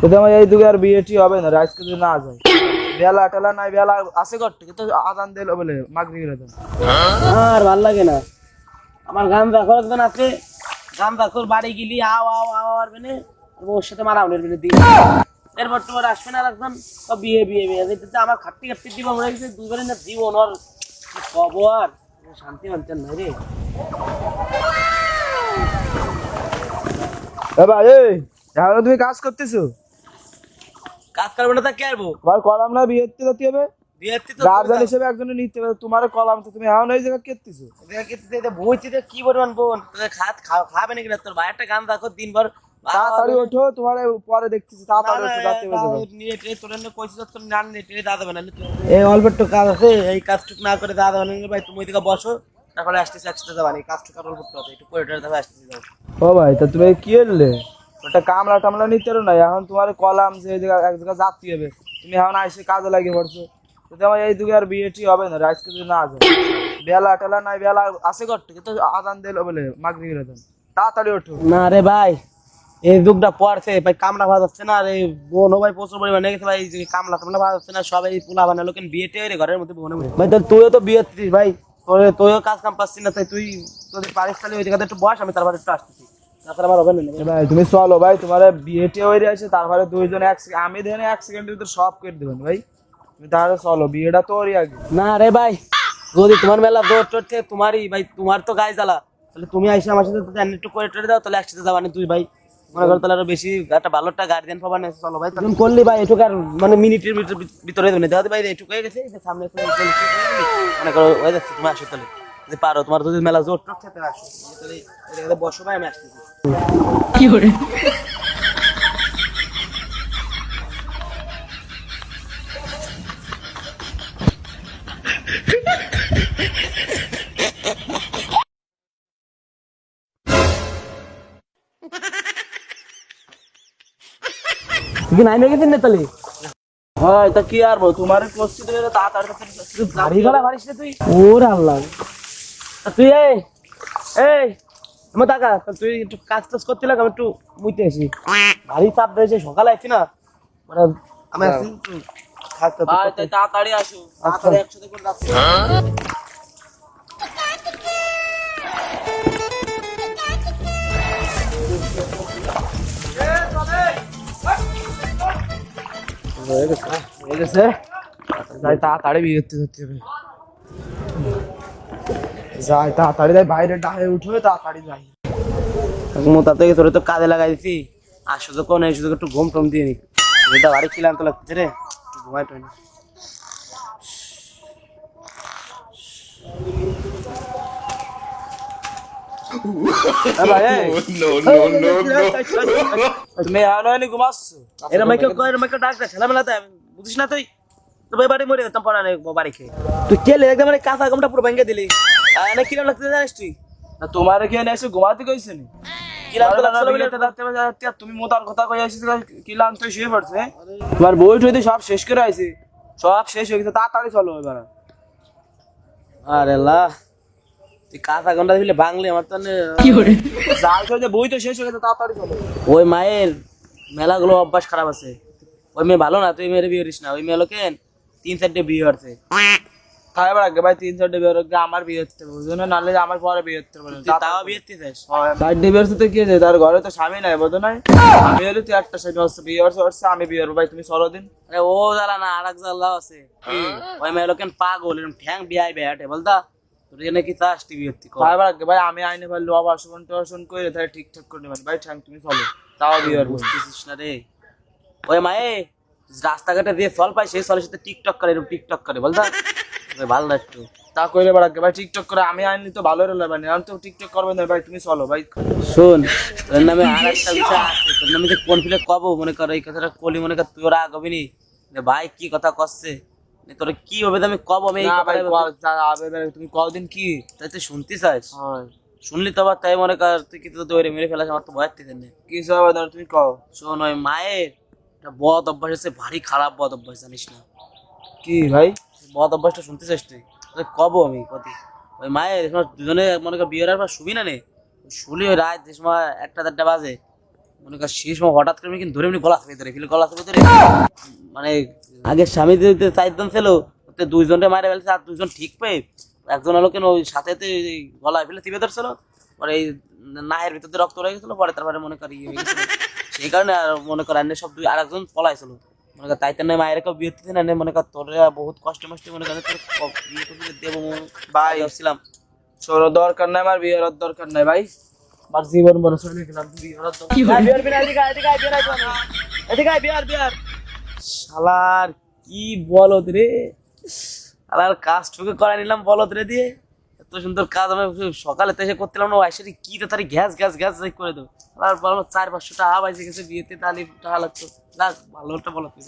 যদি আমার এই দুগে আর বিয়েটি হবে না রাইসকে যদি না যায় বেলা টেলা নাই বেলা আছে করতে কিন্তু আদান দিল বলে মাগরি গেলে আর ভালো লাগে না। আমার গান একজন আছে গান দেখো বাড়ি গেলি আও আও আও আর বেনে ওর সাথে মারা উনের বেনে দিই এরপর তোমার আসবে না একজন তো বিয়ে বিয়ে বিয়ে। যেতে আমার খাটতে খাটতে দিব মনে গেছে দুবারে না জীবন ওর কি খবর শান্তি মানতেন না রে। এ ভাই এই তুমি কাজ করতেছো? কাজ করবে না তা কে আসব তোমার কলাম না বিয়ে দিতে হবে? তো গার্জেন হিসেবে একজনে নিতে হবে তোমার কলাম তো তুমি এখন এই জায়গা কেতেছো বইতে কি পরিমাণ বোন? তোদের খাত খাবে নাকি না? তোর ভাই একটা গান দেখো দিনভর তাড়াতাড়ি ওঠো তোমার পরে দেখতেছি তাড়াতাড়ি ওঠো যাতে বেজে যাবে। এই অল্প একটু কাজ আছে এই কাজটুকু না করে দাদা বানালে ভাই তুমি ওইদিকে বসো তারপরে আসতেছি একসাথে যাবা কাজটুকু আর অল্প একটু আছে একটু করে আসতেছি যাও। ও ভাই তা তুমি কি এলে ওটা কামলা টামলা নিতে পারো না এখন তোমার কলাম যে এক জায়গা যাত্রী হবে। তুমি এখন আইসে কাজে লাগিয়ে পড়ছো। যদি আমার এই দুগে আর বিয়েটি হবে না রাইসকে যদি না যায় বেলা টেলা নাই বেলা আছে করতে কিন্তু আদান দিল বলে মাগরি গেলে তাড়াতাড়ি ওঠো। না রে ভাই এই যুগটা পড়ছে ভাই কামলা ভাজ হচ্ছে না রে বোন ভাই প্রচুর পরিমাণে গেছে ভাই কামলা টামলা ভাজ হচ্ছে না সবাই পোলা বানালো কেন বিয়েতে রে ঘরের মধ্যে বোনে ভাই তো তুইও তো বিয়ে ভাই। তোর তুইও কাজ কাম পাচ্ছিস না তাই তুই তোদের পারিস তাহলে ওই জায়গাতে একটু বস আমি তারপরে একটু আসতেছি। না ভাই তুমি চলো ভাই তোমার বিয়েটি হয়ে আছে তারপরে দুইজন এক সে- আমি দেখে এক সেকেন্ডের ভিতরে সব করে দেবেন ভাই। তুমি তাহলে চলো বিয়েটা তো ওরই আগে না রে ভাই যদি তোমার মেলা দৌড় টোর তোমারই ভাই তোমার তো গায়ে জ্বালা। তাহলে তুমি আইসা আমার সাথে যদি একটু করে টরে দাও তাহলে একসাথে যাবা না তুই ভাই। মনে করো তাহলে আরও বেশি একটা ভালো একটা গার্ডিয়ান পাবা না চলো ভাই তুমি করলি ভাই এটুকু আর মানে মিনিটের ভিতরে ভিতরে দেবে দেওয়া ভাই এটুকু হয়ে গেছে সামনে মনে করো হয়ে যাচ্ছে তুমি আসো তাহলে। যদি পারো তোমার যদি মেলা জোর জায়গাতে বসো ভাই আমি আসতেছি। তুই কি নাইমে গেছিস না তাহলে হয় তা কি আর বল? তোমার করছি তাড়াতাড়ি ভারিস না তুই। ওর আল্লাহ। তুই এই এই আমার টাকা তুই একটু কাজ টাজ করতে লাগ আমি একটু মুইতে আসি। ভারী চাপ দিয়েছে সকালে আছি না। মানে আমি তাই তাড়াতাড়ি আসো। তাড়াতাড়ি একসাথে করে যাচ্ছি হয়ে গেছে। হয়ে গেছে। তাড়াতাড়ি বিয়ে করতে করতে হবে। যাই তাড়াতাড়ি যাই বাইরে ডাহে উঠবে তাড়াতাড়ি যাই থেকে তোরে তো কাজে লাগাই দিছি। আর সুযোগ কোন এই সুযোগ একটু ঘুম টুম দিয়ে নি। এটা বাড়ি ছিলাম তো লাগছে রে ঘুমাই নি। তুমি ঘুমাচ্ছ? এরা মাইকে কয় এরা মাইকে ডাক বুঝিস না তুই? তো ভাই বাড়ি মরে যেতাম পড়া নেই বাড়ি খেয়ে। তুই কেলে একদম মানে কাঁচা গমটা পুরো ভেঙে দিলি? আর এনে কিরম লাগতে জানিস তুই? না তোমার এখানে এসে ঘুমাতে কইছে নি? তুমি মোতার কথা কই কি তুই শুয়ে পড়ছে তোমার বই টই সব শেষ করে আইছি সব শেষ হয়ে গেছে তাড়াতাড়ি চলো এবার। আরে লা তুই কাঁচা দিলে ভাঙলি আমার তো যাই তো যে বই তো শেষ হয়ে গেছে তাড়াতাড়ি চলো। ওই মায়ের মেলাগুলো অভ্যাস খারাপ আছে। ওই মেয়ে ভালো না তুই মেয়ের বিয়ে করিস না। ওই মেয়ে লোকে তিন চারটে বিয়ে করছে তাই এবার আগে ভাই তিন চারটে বিয়ে হচ্ছে আমার বিয়ে বুঝো না নাহলে আমার পরে বিয়ে হচ্ছে বলে তাও বিয়ে দিতেছিস চারটে বিয়ে হচ্ছে কি তার ঘরে তো স্বামী নাই বোধ নাই আমি হলে তুই একটা সাইড হচ্ছে বিয়ে হচ্ছে হচ্ছে আমি বিয়ে ভাই তুমি চলো দিন। আরে ও জ্বালা না আর এক জ্বালা আছে। ওই মেয়ে লোকেন পাগল এরকম ঠ্যাং বিয়াই বেয়াটে বলতা? তোর এনে কি চাস তুই বিয়ে তাই এবার আগে ভাই আমি আইনে ভাই লোয়া বাসন টাসন করে তাই ঠিকঠাক করে নেবেন। ভাই ঠ্যাং তুমি চলো তাও বিয়ে বুঝতেছিস না রে। ওই মায়ে রাস্তাঘাটে দিয়ে চল পাই সেই চলের সাথে টিকটক করে এরকম টিকটক করে বলতা? ভালো একটু। তা কইলে এবার ভাই টিকটক করে আমি আইনি তো ভালো হলো ভাই। আমি তো টিকটক করবে না ভাই তুমি চলো ভাই। শোন তোর নামে আর একটা বিষয় আছে তোর নামে যে কোন ফিলে কব মনে কর এই কথাটা কলি মনে কর তুই ওরা আগবিনি যে ভাই কি কথা করছে তোর কি হবে তো আমি কব আমি না ভাই তুমি কদিন কি? তাই তুই শুনতে চাস। শুনলি তো আবার তাই মনে কর তুই কি তো দৌড়ে মেরে ফেলাস আমার তো ভয় থেকে নেই কি হবে না তুমি কও। শোন ওই মায়ের একটা বদ অভ্যাস আছে ভারী খারাপ বদ অভ্যাস জানিস না। কি ভাই? বদ অভ্যাসটা শুনতে চাস তুই? কব আমি কত ওই মায়ের দুজনে মনে কর বিয়ের পর শুবি না নে? শুলি ওই রাত সময় একটা দেড়টা বাজে। মনে কর সেই সময় হঠাৎ করে কিন্তু ধরে এমনি গলা চেপে ধরে ফেলে গলা ধরে মানে আগে স্বামী চাইতাম ছিল, ওতে দুইজনকে মারে ফেলছে আর দুইজন ঠিক পেয়ে একজন হলো কেন ওই সাথে গলায় ফেলে চিপে ধরছিল, পরে এই নাহের ভিতর রক্ত রয়ে গেছিল, পরে তারপরে মনে করি ইয়ে সেই কারণে আর মনে করেন সব দুই আর একজন পলাইছিল। মনে কর তাই তেন মায়ের কেউ বিয়ে দিতে না মনে কর তোর বহুত কষ্ট মষ্ট মনে কর তোর ক- বিয়ে করে দেবো ভাই। ভাবছিলাম তোর দরকার নাই আমার বিয়ের দরকার নাই ভাই আমার জীবন মনে শুনে গেলাম তুই বিয়ে করার দরকার- ভাই, বিয়ার, বিয়ার, এদিকে এদিকে আয়, বিয়ার এদিকে বিয়ার, বিয়ার। শালার কি বলদ রে শালার কাজ ঠুকে করে নিলাম বলদ রে দিয়ে এত সুন্দর কাজ আমি সকালে এসে করতেলাম না আইসারি কি তো তারি গ্যাস গ্যাস গ্যাস করে দেবো আর বলো চার পাঁচশো টাকা বাইসে গেছে বিয়েতে, তাহলে টাকা লাগতো না ভালো একটা বলো।